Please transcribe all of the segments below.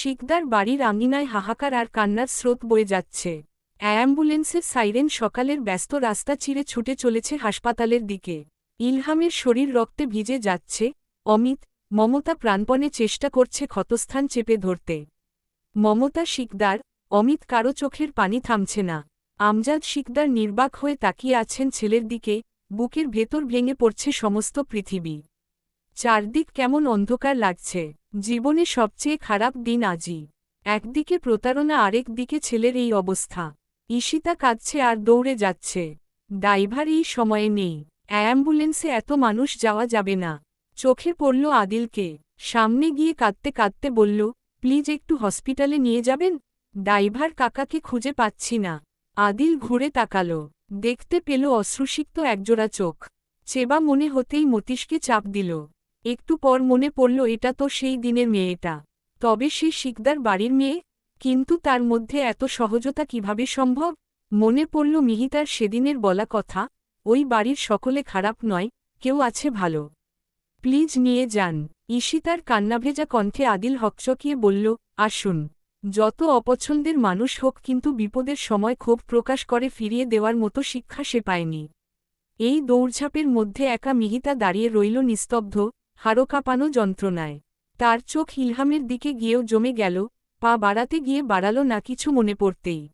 শিকদার বাড়ির আঙিনায় হাহাকার আর কান্নার স্রোত বয়ে যাচ্ছে। অ্যাম্বুলেন্সের সাইরেন সকালের ব্যস্ত রাস্তা চিরে ছুটে চলেছে হাসপাতালের দিকে। ইলহামের শরীর রক্তে ভিজে যাচ্ছে। অমিত, মমতা প্রাণপণে চেষ্টা করছে ক্ষতস্থান চেপে ধরতে। মমতা শিকদার, অমিত কারও চোখের পানি থামছে না। আমজাদ শিকদার নির্বাক হয়ে তাকিয়ে আছেন ছেলের দিকে, বুকের ভেতর ভেঙে পড়ছে সমস্ত পৃথিবী। চারদিক কেমন অন্ধকার লাগছে। জীবনে সবচেয়ে খারাপ দিন আজই। একদিকে প্রতারণা, আরেক দিকে ছেলের এই অবস্থা। ঈশিতা কাঁদছে আর দৌড়ে যাচ্ছে। ড্রাইভার, এই সময়ে নেই। অ্যাম্বুলেন্সে এত মানুষ যাওয়া যাবে না। চোখে পড়ল আদিলকে। সামনে গিয়ে কাঁদতে কাঁদতে বলল, প্লিজ একটু হসপিটালে নিয়ে যাবেন? ড্রাইভার কাকাকে খুঁজে পাচ্ছি না। আদিল ঘুরে তাকালো। দেখতে পেল অশ্রুসিক্ত একজোড়া চোখ। চেবা মনে হতেই মতিষ্কে চাপ দিল। একটু পর মনে পড়ল এটা তো সেই দিনের মেয়েটা। তবে সে শিকদার বাড়ির মেয়ে, কিন্তু তার মধ্যে এত সহজতা কীভাবে সম্ভব? মনে পড়ল মিহিতার সেদিনের বলা কথা, ওই বাড়ির সকলে খারাপ নয়, কেউ আছে ভালো। প্লিজ নিয়ে যান। ঈশিতার কান্নাভেজা কণ্ঠে আদিল হকচকিয়ে বলল, আসুন। যত অপছন্দের মানুষ হোক কিন্তু বিপদের সময় ক্ষোভ প্রকাশ করে ফিরিয়ে দেওয়ার মতো শিক্ষা সে পায়নি। এই দৌড়ঝাঁপের মধ্যে একা মিহিতা দাঁড়িয়ে রইল নিস্তব্ধ হাড়ো কাঁপানো যন্ত্রণায়। তার চোখ ইলহামের দিকে গিয়েও জমে গেল, পা বাড়াতে গিয়ে বাড়ালো না কিছু মনে পড়তেই।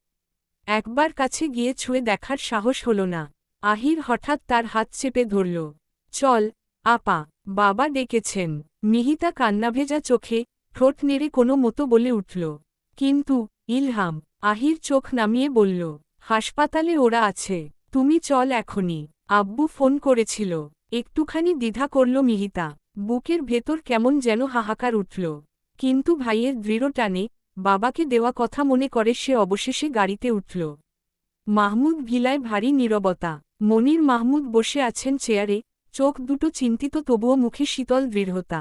একবার কাছে গিয়ে ছুঁয়ে দেখার সাহস হল না। আহির হঠাৎ তার হাত চেপে ধরল। চল, আপা, বাবা ডেকেছেন। মিহিতা কান্নাভেজা চোখে ঠোঁট নেড়ে কোনো মতো বলে উঠল। কিন্তু, ইলহাম, আহির চোখ নামিয়ে বলল, হাসপাতালে ওরা আছে। তুমি চল এখনই। আব্বু ফোন করেছিল। একটুখানি দ্বিধা করল মিহিতা। বুকের ভেতর কেমন যেন হাহাকার উঠল। কিন্তু ভাইয়ের দৃঢ় টানে, বাবাকে দেওয়া কথা মনে করে সে অবশেষে গাড়িতে উঠল। মাহমুদ ভিলায় ভারী নীরবতা। মনির মাহমুদ বসে আছেন চেয়ারে, চোখ দুটো চিন্তিত তবুও মুখে শীতল দৃঢ়তা।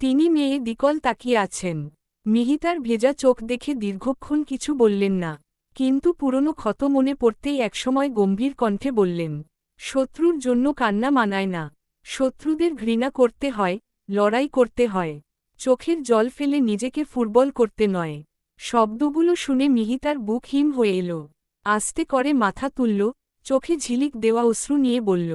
তিনি মেয়ে দিকল তাকিয়ে আছেন। মিহিতার ভেজা চোখ দেখে দীর্ঘক্ষণ কিছু বললেন না। কিন্তু পুরনো ক্ষত মনে পড়তেই একসময় গম্ভীর কণ্ঠে বললেন শত্রুর জন্য কান্না মানায় না। শত্রুদের ঘৃণা করতে হয়, লড়াই করতে হয়। চোখের জল ফেলে নিজেকে ফুটবল করতে নয়। শব্দগুলো শুনে মিহিতার বুক হিম হয়ে এলো। আস্তে করে মাথা তুলল, চোখে ঝিলিক দেওয়া অশ্রু নিয়ে বলল,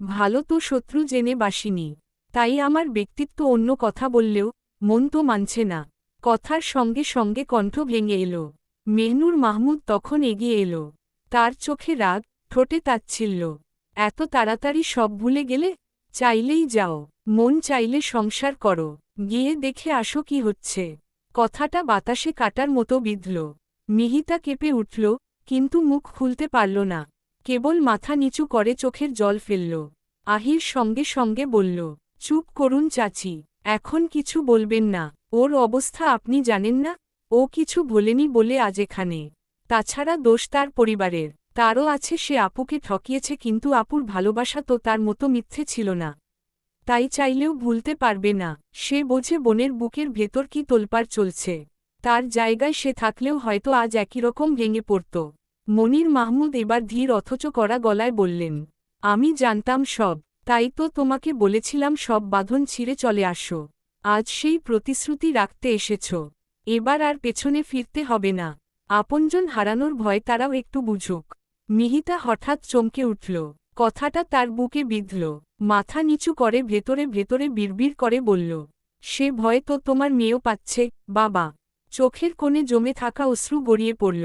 ভালো তো শত্রু জেনে বাসিনি। তাই আমার ব্যক্তিত্ব অন্য কথা বললেও মন তো মানছে না। কথার সঙ্গে সঙ্গে কণ্ঠ ভেঙে এলো। মেহনুর মাহমুদ তখন এগিয়ে এলো। তার চোখে রাগ, ঠোঁটে তাচ্ছিল্য। এত তাড়াতাড়ি সব ভুলে গেলে, চাইলেই যাও। মন চাইলে সংসার করো। গিয়ে দেখে আসো কি হচ্ছে। কথাটা বাতাসে কাটার মতো বিঁধল। মিহিতা কেঁপে উঠল, কিন্তু মুখ খুলতে পারল না। কেবল মাথা নিচু করে চোখের জল ফেলল। আহির সঙ্গে সঙ্গে বলল, চুপ করুন চাচি, এখন কিছু বলবেন না। ওর অবস্থা আপনি জানেন না। ও কিছু বলেনি বলে আজ এখানে। তাছাড়া দোষ তার পরিবারের। তারও আছে সে আপুকে ঠকিয়েছে কিন্তু আপুর ভালোবাসা তো তার মতো মিথ্যে ছিল না। তাই চাইলেও ভুলতে পারবে না। সে বোঝে বোনের বুকের ভেতর কি তোলপাড় চলছে। তার জায়গায় সে থাকলেও হয়তো আজ একই রকম ভেঙে পড়ত। মনির মাহমুদ এবার ধীর অথচ করা গলায় বললেন, আমি জানতাম সব, তাই তো তোমাকে বলেছিলাম সব বাঁধন ছিঁড়ে চলে আসো। আজ সেই প্রতিশ্রুতি রাখতে এসেছ। এবার আর পেছনে ফিরতে হবে না। আপনজন হারানোর ভয় তারাও একটু বুঝুক। মিহিতা হঠাৎ চমকে উঠল। কথাটা তার বুকে বিঁধল। মাথা নিচু করে ভেতরে ভেতরে বিড়বিড় করে বলল, সে ভয় তো তোমার মেয়েও পাচ্ছে, বাবা। চোখের কোণে জমে থাকা অশ্রু গড়িয়ে পড়ল।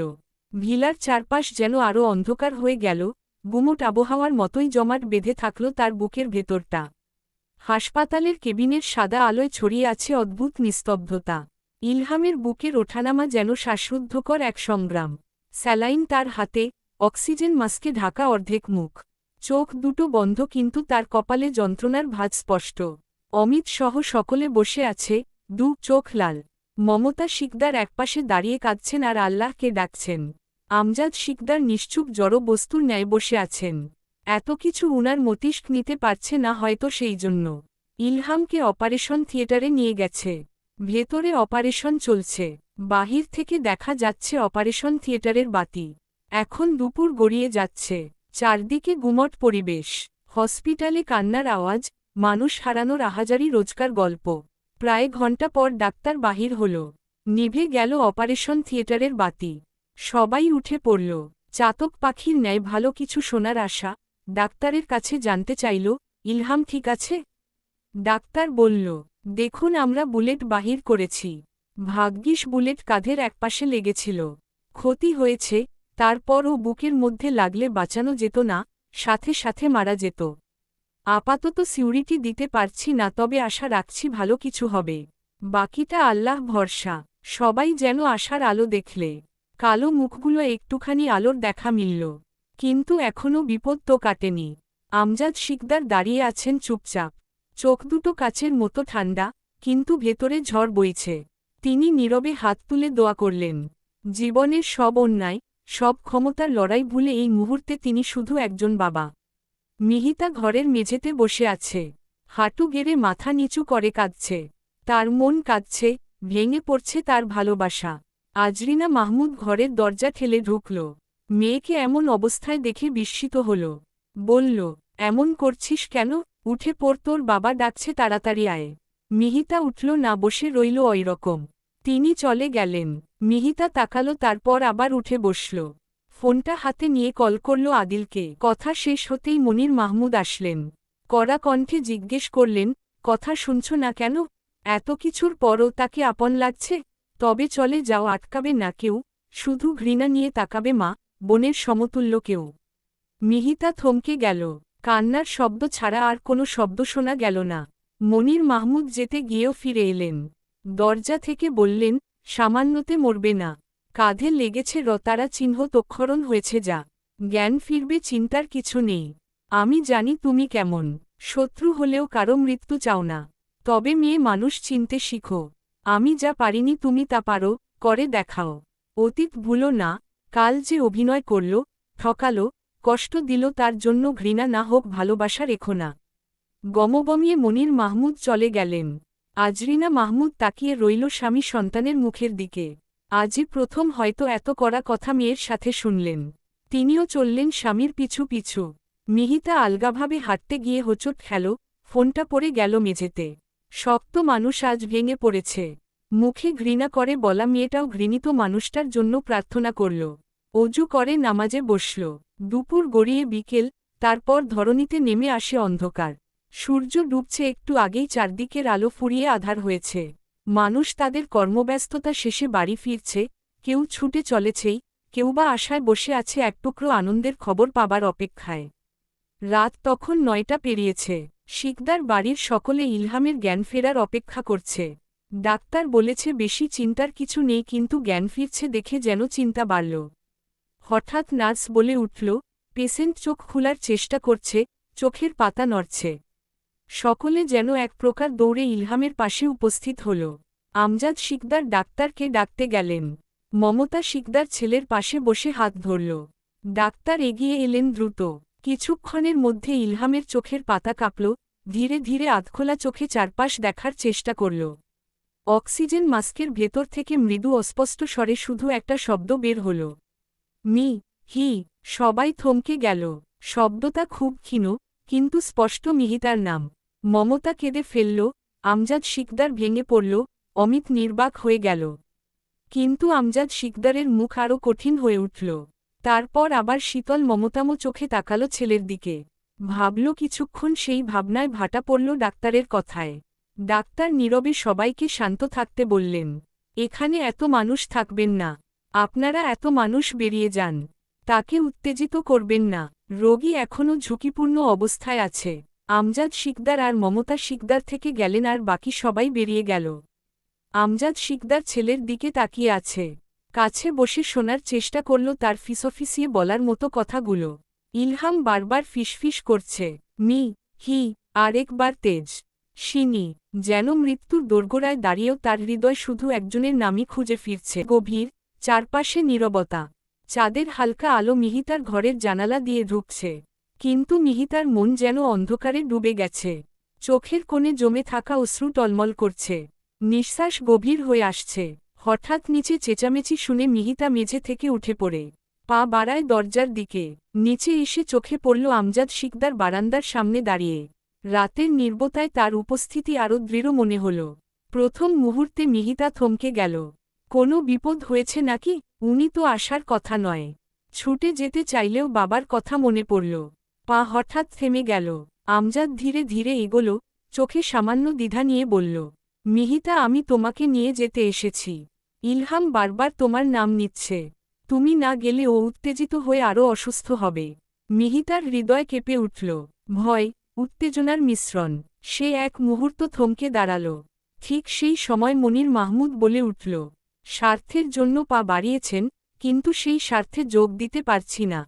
ভিলার চারপাশ যেন আরও অন্ধকার হয়ে গেল। গুমোট আবহাওয়ার মতোই জমাট বেঁধে থাকল তার বুকের ভেতরটা। হাসপাতালের কেবিনের সাদা আলোয় ছড়িয়ে আছে অদ্ভুত নিস্তব্ধতা। ইলহামের বুকের ওঠানামা যেন শ্বাসরুদ্ধকর এক সংগ্রাম। স্যালাইন তার হাতে অক্সিজেন মাস্কে ঢাকা অর্ধেক মুখ। চোখ দুটো বন্ধ কিন্তু তার কপালে যন্ত্রণার ভাজ স্পষ্ট। অমিত সহ সকলে বসে আছে, দু চোখ লাল। মমতা শিকদার একপাশে দাঁড়িয়ে কাঁদছেন আর আল্লাহকে ডাকছেন। আমজাদ শিকদার নিশ্চুপ জড় বস্তুর ন্যায় বসে আছেন। এত কিছু উনার মতিষ্ক নিতে পারছে না হয়তো সেই জন্য। ইলহামকে অপারেশন থিয়েটারে নিয়ে গেছে। ভেতরে অপারেশন চলছে। বাহির থেকে দেখা যাচ্ছে অপারেশন থিয়েটারের বাতি। এখন দুপুর গড়িয়ে যাচ্ছে। চারদিকে গুমট পরিবেশ। হসপিটালে কান্নার আওয়াজ, মানুষ হারানোর আহাজারি রোজকার গল্প। প্রায় ঘণ্টা পর ডাক্তার বাহির হল। নিভে গেল অপারেশন থিয়েটারের বাতি। সবাই উঠে পড়ল। চাতক পাখির ন্যায় ভালো কিছু শোনার আশা। ডাক্তারের কাছে জানতে চাইল, ইলহাম, ঠিক আছে? ডাক্তার বলল, দেখুন, আমরা বুলেট বাহির করেছি। ভাগ্যিস বুলেট কাঁধের একপাশে লেগেছিল। ক্ষতি হয়েছে তারপরও বুকের মধ্যে লাগলে বাঁচানো যেত না, সাথে সাথে মারা যেত। আপাতত সিউরিটি দিতে পারছি না, তবে আশা রাখছি ভালো কিছু হবে। বাকিটা আল্লাহ ভরসা, সবাই যেন আশার আলো দেখলে। কালো মুখগুলো একটুখানি আলোর দেখা মিলল, কিন্তু এখনও বিপদ তো কাটেনি। আমজাদ শিকদার দাঁড়িয়ে আছেন চুপচাপ। চোখ দুটো কাচের মতো ঠান্ডা, কিন্তু ভেতরে ঝড় বইছে। তিনি নীরবে হাত তুলে দোয়া করলেন, জীবনের সব অন্যায় সব ক্ষমতার লড়াই ভুলে এই মুহূর্তে তিনি শুধু একজন বাবা। মিহিতা ঘরের মেঝেতে বসে আছে। হাঁটু গেড়ে মাথা নিচু করে কাঁদছে। তার মন কাঁদছে, ভেঙে পড়ছে তার ভালোবাসা। আজরিনা মাহমুদ ঘরের দরজা ঠেলে ঢুকল। মেয়েকে এমন অবস্থায় দেখে বিস্মিত হল। বলল, এমন করছিস কেন? উঠে পড়, তোর বাবা ডাকছে তাড়াতাড়ি আয়। মিহিতা উঠল, না বসে রইল ওইরকম তিনি চলে গেলেন। মিহিতা তাকালো, তারপর আবার উঠে বসল। ফোনটা হাতে নিয়ে কল করল আদিলকে। কথা শেষ হতেই মনির মাহমুদ আসলেন। কড়া কণ্ঠে জিজ্ঞেস করলেন, কথা শুনছ না কেন? এত কিছুর পরও তাকে আপন লাগছে? তবে চলে যাও, আটকাবে না কেউ। শুধু ঘৃণা নিয়ে তাকাবে মা, বোনের সমতুল্য কেউ। মিহিতা থমকে গেল। কান্নার শব্দ ছাড়া আর কোনো শব্দ শোনা গেল না। মনির মাহমুদ যেতে গিয়েও ফিরে এলেন। দরজা থেকে বললেন সামান্যতে মরবে না। কাঁধে লেগেছে রতারা চিহ্ন তক্ষরণ হয়েছে যা। জ্ঞান ফিরবে, চিন্তার কিছু নেই। আমি জানি তুমি কেমন। শত্রু হলেও কারও মৃত্যু চাও না। তবে মেয়ে মানুষ চিনতে শিখো। আমি যা পারিনি তুমি তা পারো, করে দেখাও। অতীত ভুলো না, কাল যে অভিনয় করল, ঠকালো, কষ্ট দিল তার জন্য ঘৃণা না হোক ভালোবাসা রেখো না। গমবমিয়ে মনির মাহমুদ চলে গেলেন। আজরিনা মাহমুদ তাকিয়ে রইল স্বামী সন্তানের মুখের দিকে। আজই প্রথম হয়তো এত করা কথা মেয়ের সাথে শুনলেন। তিনিও চললেন স্বামীর পিছু পিছু। মিহিতা আলগাভাবে হাঁটতে গিয়ে হোঁচট খেল, ফোনটা পড়ে গেল মেঝেতে। শক্ত মানুষ আজ ভেঙে পড়েছে। মুখে ঘৃণা করে বলা মেয়েটাও ঘৃণিত মানুষটার জন্য প্রার্থনা করল। অজু করে নামাজে বসল। দুপুর গড়িয়ে বিকেল, তারপর ধরণীতে নেমে আসে অন্ধকার। সূর্য ডুবছে একটু আগেই চারদিকের আলো ফুরিয়ে আধার হয়েছে। মানুষ তাদের কর্মব্যস্ততা শেষে বাড়ি ফিরছে, কেউ ছুটে চলেছেই, কেউ বা আশায় বসে আছে এক টুকরো আনন্দের খবর পাবার অপেক্ষায়। রাত তখন নয়টা পেরিয়েছে। শিকদার বাড়ির সকলে ইলহামের জ্ঞান ফেরার অপেক্ষা করছে। ডাক্তার বলেছে বেশি চিন্তার কিছু নেই কিন্তু জ্ঞান ফিরছে দেখে যেন চিন্তা বাড়ল। হঠাৎ নার্স বলে উঠল, পেশেন্ট চোখ খোলার চেষ্টা করছে, চোখের পাতা নড়ছে। সকলে যেন এক প্রকার দৌড়ে ইলহামের পাশে উপস্থিত হল। আমজাদ শিকদার ডাক্তারকে ডাকতে গেলেন। মমতা শিকদার ছেলের পাশে বসে হাত ধরল। ডাক্তার এগিয়ে এলেন দ্রুত। কিছুক্ষণের মধ্যে ইলহামের চোখের পাতা কাঁপল। ধীরে ধীরে আধখোলা চোখে চারপাশ দেখার চেষ্টা করল। অক্সিজেন মাস্কের ভেতর থেকে মৃদু অস্পষ্ট স্বরে শুধু একটা শব্দ বের হল। মি, হি, সবাই থমকে গেল। শব্দটা খুব ক্ষীণ, কিন্তু স্পষ্ট মিহিতার নাম। মমতা কেঁদে ফেলল, আমজাদ শিকদার ভেঙে পড়ল, অমিত নির্বাক হয়ে গেল। কিন্তু আমজাদ শিকদারের মুখ আরও কঠিন হয়ে উঠল। তারপর আবার শীতল মমতামো চোখে তাকালো ছেলের দিকে। ভাবল কিছুক্ষণ সেই ভাবনায় ভাটা পড়ল ডাক্তারের কথায়। ডাক্তার নীরবে সবাইকে শান্ত থাকতে বললেন, এখানে এত মানুষ থাকবেন না। আপনারা এত মানুষ বেরিয়ে যান। তাকে উত্তেজিত করবেন না। রোগী এখনও ঝুঁকিপূর্ণ অবস্থায় আছে। আমজাদ শিকদার আর মমতা শিকদার থেকে গেলেন আর বাকি সবাই বেরিয়ে গেল। আমজাদ শিকদার ছেলের দিকে তাকিয়ে আছে। কাছে বসে শোনার চেষ্টা করল তার ফিসফিসিয়ে বলার মতো কথাগুলো। ইলহাম বারবার ফিসফিস করছে। মি, হি, আরেকবার তেজ। শিনি, যেন মৃত্যুর দোরগোড়ায় দাঁড়িয়েও তার হৃদয় শুধু একজনের নামই খুঁজে ফিরছে। গভীর, চারপাশে নীরবতা। চাঁদের হালকা আলো মিহিতার ঘরের জানালা দিয়ে ঢুকছে। কিন্তু মিহিতার মন যেন অন্ধকারে ডুবে গেছে। চোখের কোণে জমে থাকা অশ্রু টলমল করছে। নিঃশ্বাস গভীর হয়ে আসছে। হঠাৎ নিচে চেঁচামেচি শুনে মিহিতা মেঝে থেকে উঠে পড়ে। পা বাড়ায় দরজার দিকে। নিচে এসে চোখে পড়ল আমজাদ শিকদার বারান্দার সামনে দাঁড়িয়ে। রাতের নির্বতায় তার উপস্থিতি আরও দৃঢ় মনে হল। প্রথম মুহূর্তে মিহিতা থমকে গেল। কোনো বিপদ হয়েছে নাকি? উনি তো আসার কথা নয়। ছুটে যেতে চাইলেও বাবার কথা মনে পড়ল। পা হঠাৎ থেমে গেল। আমজাদ ধীরে ধীরে এগোল, চোখে সামান্য দ্বিধা নিয়ে বলল, মিহিতা, আমি তোমাকে নিয়ে যেতে এসেছি। ইলহাম বারবার তোমার নাম নিচ্ছে। তুমি না গেলে ও উত্তেজিত হয়ে আরও অসুস্থ হবে মিহিতার হৃদয় কেঁপে উঠল। ভয়, উত্তেজনার মিশ্রণ। সে এক মুহূর্ত থমকে দাঁড়াল। ঠিক সেই সময় মনির মাহমুদ বলে উঠল, স্বার্থের জন্য পা বাড়িয়েছেন, কিন্তু সেই স্বার্থে যোগ দিতে পারছি না।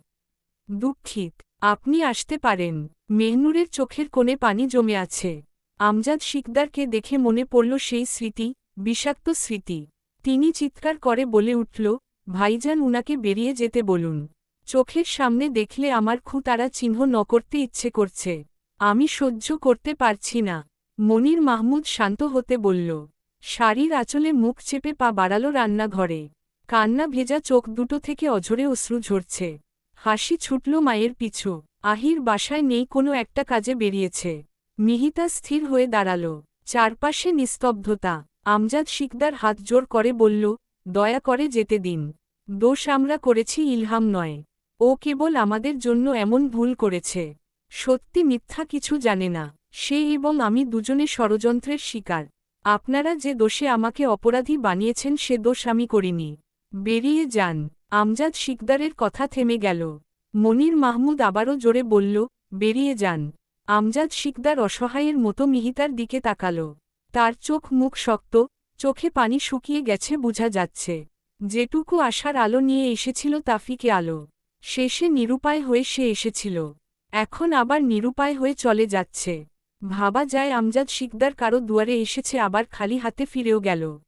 দুঃখিত। আপনি আসতে পারেন। মেহনুরের চোখের কোণে পানি জমে আছে। আমজাদ শিকদারকে দেখে মনে পড়ল সেই স্মৃতি, বিষাক্ত স্মৃতি। তিনি চিৎকার করে বলে উঠল, ভাইজান, উনাকে বেরিয়ে যেতে বলুন। চোখের সামনে দেখলে আমার খু তারা চিহ্ন ন করতে ইচ্ছে করছে। আমি সহ্য করতে পারছি না। মনির মাহমুদ শান্ত হতে বলল। শাড়ির আঁচলে মুখ চেপে পা বাড়াল রান্নাঘরে। কান্না ভেজা চোখ দুটো থেকে অঝরে অশ্রু ঝরছে। হাসি ছুটল মায়ের পিছু। আহির বাসায় নেই কোনো একটা কাজে বেরিয়েছে। মিহিতা স্থির হয়ে দাঁড়াল। চারপাশে নিস্তব্ধতা। আমজাদ শিকদার হাত জোর করে বলল, দয়া করে যেতে দিন। দোষ আমরা করেছি ইলহাম নয়। ও কেবল আমাদের জন্য এমন ভুল করেছে। সত্যি মিথ্যা কিছু জানে না। সে এবং আমি দুজনে ষড়যন্ত্রের শিকার। আপনারা যে দোষে আমাকে অপরাধী বানিয়েছেন সে দোষ আমি করিনি। বেরিয়ে যান। আমজাদ শিকদারের কথা থেমে গেল। মনির মাহমুদ আবারও জোরে বলল, বেরিয়ে যান। আমজাদ শিকদার অসহায়ের মতো মিহিতার দিকে তাকাল। তার চোখ মুখ শক্ত, চোখে পানি শুকিয়ে গেছে বোঝা যাচ্ছে। যেটুকু আশার আলো নিয়ে এসেছিল তাফিকে আলো। শেষে নিরুপায় হয়ে সে এসেছিল। এখন আবার নিরুপায় হয়ে চলে যাচ্ছে। ভাবা যায় আমজাদ শিকদার কারও দুয়ারে এসেছে আবার খালি হাতে ফিরেও গেল।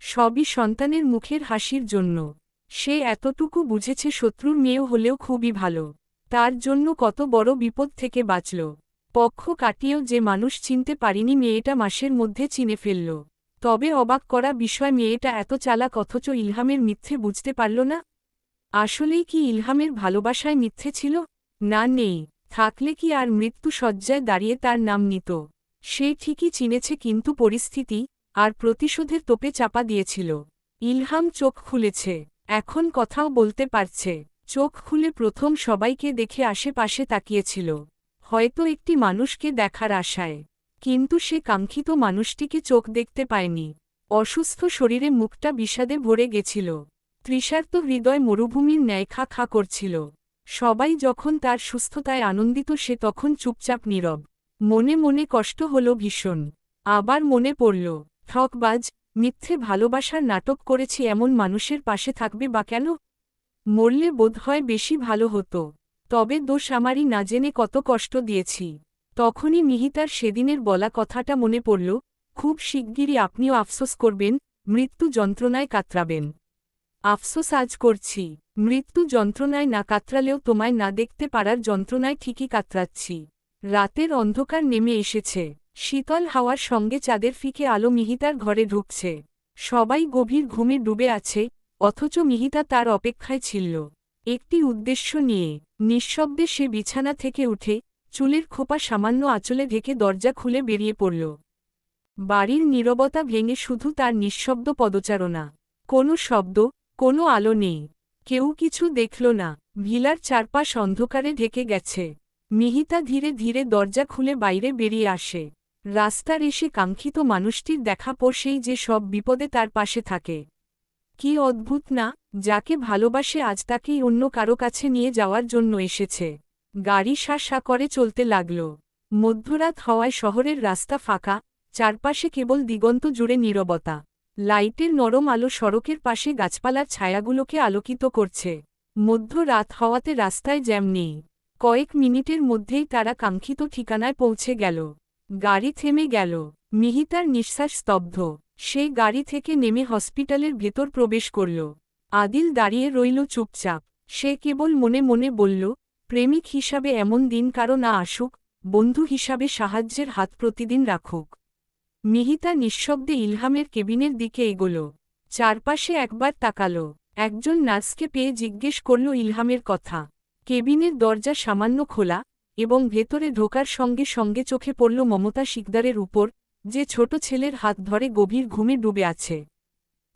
সবই সন্তানের মুখের হাসির জন্য। সে এতটুকু বুঝেছে শত্রুর মেয়েও হলেও খুবই ভালো। তার জন্য কত বড় বিপদ থেকে বাঁচল। পক্ষ কাটিয়েও যে মানুষ চিনতে পারিনি মেয়েটা মাসের মধ্যে চিনে ফেলল। তবে অবাক করা বিষয়, মেয়েটা এত চালাক অথচ ইলহামের মিথ্যে বুঝতে পারল না। আসলেই কি ইলহামের ভালোবাসায় মিথ্যে ছিল? না, নেই। থাকলে কি আর মৃত্যু সজ্জায় দাঁড়িয়ে তার নাম নিত। সে ঠিকই চিনেছে কিন্তু পরিস্থিতি আর প্রতিশোধের তোপে চাপা দিয়েছিল। ইলহাম চোখ খুলেছে। এখন কথাও বলতে পারছে। চোখ খুলে প্রথম সবাইকে দেখে আশেপাশে তাকিয়েছিল। হয়তো একটি মানুষকে দেখার আশায়। কিন্তু সে কাঙ্ক্ষিত মানুষটিকে চোখ দেখতে পায়নি। অসুস্থ শরীরে মুখটা বিষাদে ভরে গেছিল। তৃষার্ত হৃদয় মরুভূমির ন্যায় খা খা করছিল। সবাই যখন তার সুস্থতায় আনন্দিত, সে তখন চুপচাপ নীরব। মনে মনে কষ্ট হল ভীষণ। আবার মনে পড়ল, ঠকবাজ মিথ্যে ভালোবাসার নাটক করেছি এমন মানুষের পাশে থাকবে বা কেন? মরলে বোধহয় বেশি ভালো হতো। তবে দোষ আমারই না জেনে কত কষ্ট দিয়েছি। তখনই মিহিতার সেদিনের বলা কথাটা মনে পড়ল, খুব শিগগিরই আপনিও আফসোস করবেন, মৃত্যু যন্ত্রণায় কাতরাবেন। আফসোস আজ করছি, মৃত্যু যন্ত্রণায় না কাতরালেও তোমায় না দেখতে পারার যন্ত্রণায় ঠিকই কাতরাচ্ছি। রাতের অন্ধকার নেমে এসেছে। শীতল হাওয়ার সঙ্গে চাঁদের ফিকে আলো মিহিতার ঘরে ঢুকছে। সবাই গভীর ঘুমে ডুবে আছে, অথচ মিহিতা তার অপেক্ষায় ছিল। একটি উদ্দেশ্য নিয়ে, নিঃশব্দে সে বিছানা থেকে উঠে, চুলের খোপা সামান্য আঁচলে ঢেকে দরজা খুলে বেরিয়ে পড়ল। বাড়ির নীরবতা ভেঙে শুধু তার নিঃশব্দ পদচারণা। কোনো শব্দ, কোনো আলো নেই। কেউ কিছু দেখল না, ভিলার চারপাশ অন্ধকারে ঢেকে গেছে। মিহিতা ধীরে ধীরে দরজা খুলে বাইরে বেরিয়ে আসে। রাস্তার এসে কাঙ্ক্ষিত মানুষটির দেখা পড়শেই যে সব বিপদে তার পাশে থাকে। কি অদ্ভুত না, যাকে ভালোবাসে আজ তাকেই অন্য কারও কাছে নিয়ে যাওয়ার জন্য এসেছে। গাড়ি শা করে চলতে লাগল। মধ্যরাত হওয়ায় শহরের রাস্তা ফাঁকা, চারপাশে কেবল দিগন্ত জুড়ে নীরবতা। লাইটের নরম আলো সড়কের পাশে গাছপালার ছায়াগুলোকে আলোকিত করছে। মধ্যরাত হওয়াতে রাস্তায় জ্যাম নেই। কয়েক মিনিটের মধ্যেই তারা কাঙ্ক্ষিত ঠিকানায় পৌঁছে গেল। গাড়ি থেমে গেল। মিহিতার নিঃশ্বাস স্তব্ধ। সে গাড়ি থেকে নেমে হসপিটালের ভেতর প্রবেশ করল। আদিল দাঁড়িয়ে রইল চুপচাপ। সে কেবল মনে মনে বলল, প্রেমিক হিসাবে এমন দিন কারও না আসুক, বন্ধু হিসাবে সাহায্যের হাত প্রতিদিন রাখুক। মিহিতা নিঃশব্দে ইলহামের কেবিনের দিকে এগোল। চারপাশে একবার তাকাল। একজন নার্সকে পেয়ে জিজ্ঞেস করল ইলহামের কথা। কেবিনের দরজা সামান্য খোলা এবং ভেতরে ঢোকার সঙ্গে সঙ্গে চোখে পড়ল মমতা শিকদারের উপর, যে ছোট ছেলের হাত ধরে গভীর ঘুমে ডুবে আছে।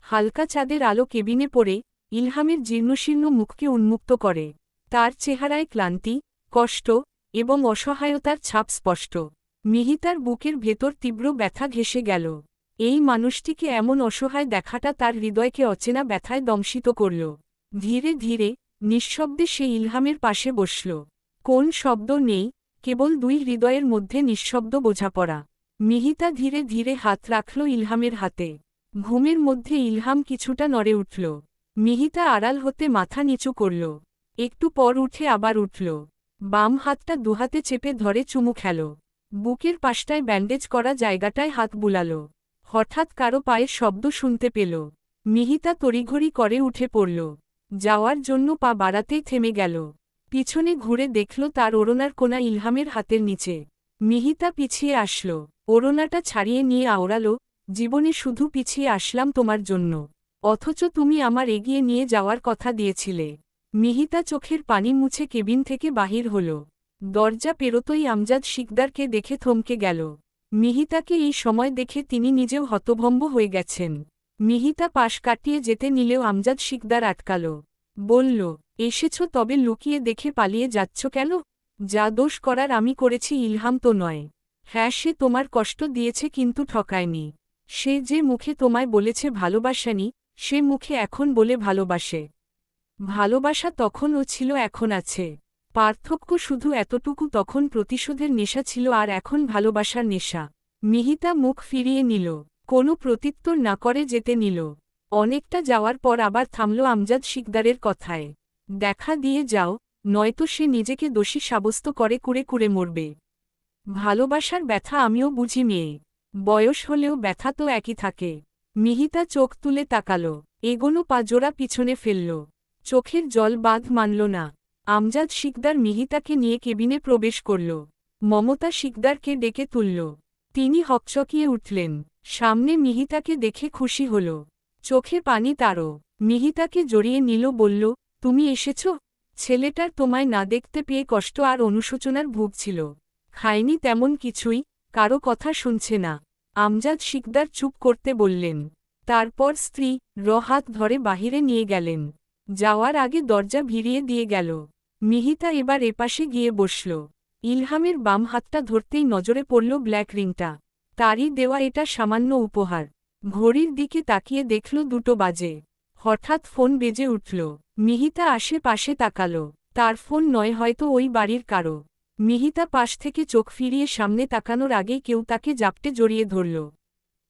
হালকা চাঁদের আলো কেবিনে পড়ে, ইলহামের জীর্ণশীর্ণ মুখকে উন্মুক্ত করে। তার চেহারায় ক্লান্তি, কষ্ট এবং অসহায়তার ছাপ স্পষ্ট। মিহিতার বুকের ভেতর তীব্র ব্যথা ঘেসে গেল। এই মানুষটিকে এমন অসহায় দেখাটা তার হৃদয়কে অচেনা ব্যথায় দংশিত করল। ধীরে ধীরে নিঃশব্দে সে ইলহামের পাশে বসল। কোন শব্দ নেই, কেবল দুই হৃদয়ের মধ্যে নিঃশব্দ বোঝাপড়া। মিহিতা ধীরে ধীরে হাত রাখল ইলহামের হাতে। ঘুমের মধ্যে ইলহাম কিছুটা নড়ে উঠল। মিহিতা আড়াল হতে মাথা নিচু করল। একটু পর উঠে আবার উঠল। বাম হাতটা দুহাতে চেপে ধরে চুমু খেল। বুকের পাশটায় ব্যান্ডেজ করা জায়গাটায় হাত বুলাল। হঠাৎ কারও পায়ের শব্দ শুনতে পেল। মিহিতা তড়িঘড়ি করে উঠে পড়ল। যাওয়ার জন্য পা বাড়াতেই থেমে গেল। পিছনে ঘুরে দেখল তার ওড়নার কোনা ইলহামের হাতের নিচে। মিহিতা পিছিয়ে আসল। ওড়নাটা ছাড়িয়ে নিয়ে আওড়াল, জীবনে শুধু পিছিয়ে আসলাম তোমার জন্য। অথচ তুমি আমার এগিয়ে নিয়ে যাওয়ার কথা দিয়েছিলে। মিহিতা চোখের পানি মুছে কেবিন থেকে বাহির হল। দরজা পেরোতই আমজাদ শিকদারকে দেখে থমকে গেল। মিহিতাকে এই সময় দেখে তিনি নিজেও হতভম্ব হয়ে গেছেন। মিহিতা পাশ কাটিয়ে যেতে নিলেও আমজাদ শিকদার আটকাল। বলল এসেছ তবে লুকিয়ে দেখে পালিয়ে যাচ্ছ কেন? যা দোষ করার আমি করেছি ইলহাম তো নয়। হ্যাঁ সে তোমার কষ্ট দিয়েছে কিন্তু ঠকায়নি। সে যে মুখে তোমায় বলেছে ভালোবাসানি, সে মুখে এখন বলে ভালোবাসে। ভালোবাসা তখনও ছিল, এখন আছে। পার্থক্য শুধু এতটুকু, তখন প্রতিশোধের নেশা ছিল আর এখন ভালোবাসার নেশা। মিহিতা মুখ ফিরিয়ে নিল, কোনো প্রত্যুত্তর না করে যেতে নিল। অনেকটা যাওয়ার পর আবার থামল আমজাদ শিকদারের কথায়। দেখা দিয়ে যাও, নয়তো সে নিজেকে দোষী সাব্যস্ত করে কুড়ে কুড়ে মরবে। ভালোবাসার ব্যথা আমিও বুঝি মেয়ে। বয়স হলেও ব্যথা তো একই থাকে। মিহিতা চোখ তুলে তাকাল। এগোনো পাজোড়া পিছনে ফেলল। চোখের জল বাঁধ মানল না। আমজাদ শিকদার মিহিতাকে নিয়ে কেবিনে প্রবেশ করল। মমতা শিকদারকে ডেকে তুলল। তিনি হকচকিয়ে উঠলেন। সামনে মিহিতাকে দেখে খুশি হল। চোখে পানি তারও। মিহিতাকে জড়িয়ে নিল, বলল তুমি এসেছ? ছেলেটার তোমায় না দেখতে পেয়ে কষ্ট আর অনুশোচনার ভুগছিল খায়নি তেমন কিছুই, কারও কথা শুনছে না। আমজাদ শিকদার চুপ করতে বললেন। তারপর স্ত্রী রহাত ধরে বাহিরে নিয়ে গেলেন। যাওয়ার আগে দরজা ভিড়িয়ে দিয়ে গেল। মিহিতা এবার এপাশে গিয়ে বসল। ইলহামের বাম হাতটা ধরতেই নজরে পড়ল ব্ল্যাক রিংটা। তারই দেওয়া এটা সামান্য উপহার। ঘড়ির দিকে তাকিয়ে দেখল দুটো বাজে। হঠাৎ ফোন বেজে উঠল। মিহিতা আশেপাশে তাকাল। তার ফোন নয়, হয়তো ওই বাড়ির কারও। মিহিতা পাশ থেকে চোখ ফিরিয়ে সামনে তাকানোর আগেই কেউ তাকে জাপটে জড়িয়ে ধরল।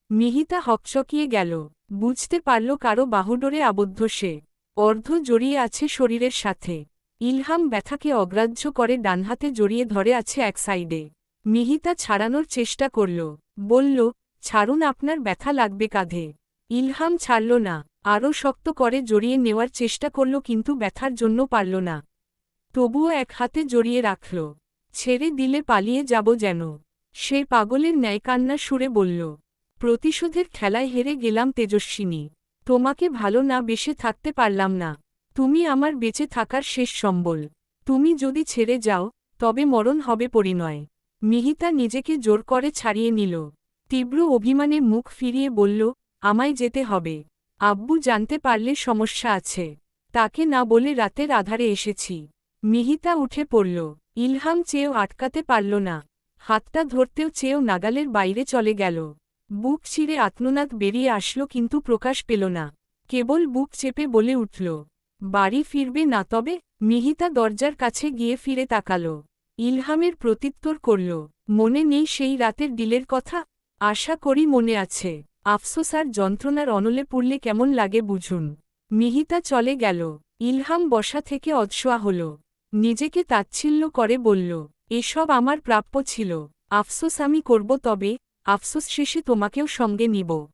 মিহিতা হকচকিয়ে গেল। বুঝতে পারল কারও বাহুডোরে আবদ্ধ সে। অর্ধ জড়িয়ে আছে শরীরের সাথে। ইলহাম ব্যথাকে অগ্রাহ্য করে ডানহাতে জড়িয়ে ধরে আছে এক সাইডে। মিহিতা ছাড়ানোর চেষ্টা করল। বলল, ছাড়ুন, আপনার ব্যথা লাগবে কাঁধে। ইলহাম ছাড়ল না। আরও শক্ত করে জড়িয়ে নেওয়ার চেষ্টা করল কিন্তু ব্যথার জন্য পারল না। তবুও এক হাতে জড়িয়ে রাখল। ছেড়ে দিলে পালিয়ে যাব যেন। সে পাগলের ন্যায় কান্না সুরে বলল, প্রতিশোধের খেলায় হেরে গেলাম তেজস্বিনী। তোমাকে ভালো না বেশে থাকতে পারলাম না। তুমি আমার বেঁচে থাকার শেষ সম্বল। তুমি যদি ছেড়ে যাও, তবে মরণ হবে পরিণয়। মিহিতা নিজেকে জোর করে ছাড়িয়ে নিল। তীব্র অভিমানে মুখ ফিরিয়ে বলল, আমায় যেতে হবে। আব্বু জানতে পারলে সমস্যা আছে। তাকে না বলে রাতের আধারে এসেছি। মিহিতা উঠে পড়ল। ইলহাম চেয়েও আটকাতে পারল না। হাতটা ধরতেও চেয়েও নাগালের বাইরে চলে গেল। বুক চিরে আত্মনাদ বেরিয়ে আসলো কিন্তু প্রকাশ পেল না। কেবল বুক চেপে বলে উঠল, বাড়ি ফিরবে না তবে? মিহিতা দরজার কাছে গিয়ে ফিরে তাকাল। ইলহামের প্রত্যুত্তর করল, মনে নেই সেই রাতের ডিলের কথা? আশা করি মনে আছে। আফসোস আর যন্ত্রণার অনলে পড়লে কেমন লাগে বুঝুন। মিহিতা চলে গেল। ইলহাম বসা থেকে অদশোয়া হল। নিজেকে তাচ্ছিল্য করে বলল, এসব আমার প্রাপ্য ছিল। আফসোস আমি করব তবে, আফসোস শেষে তোমাকেও সঙ্গে নিব।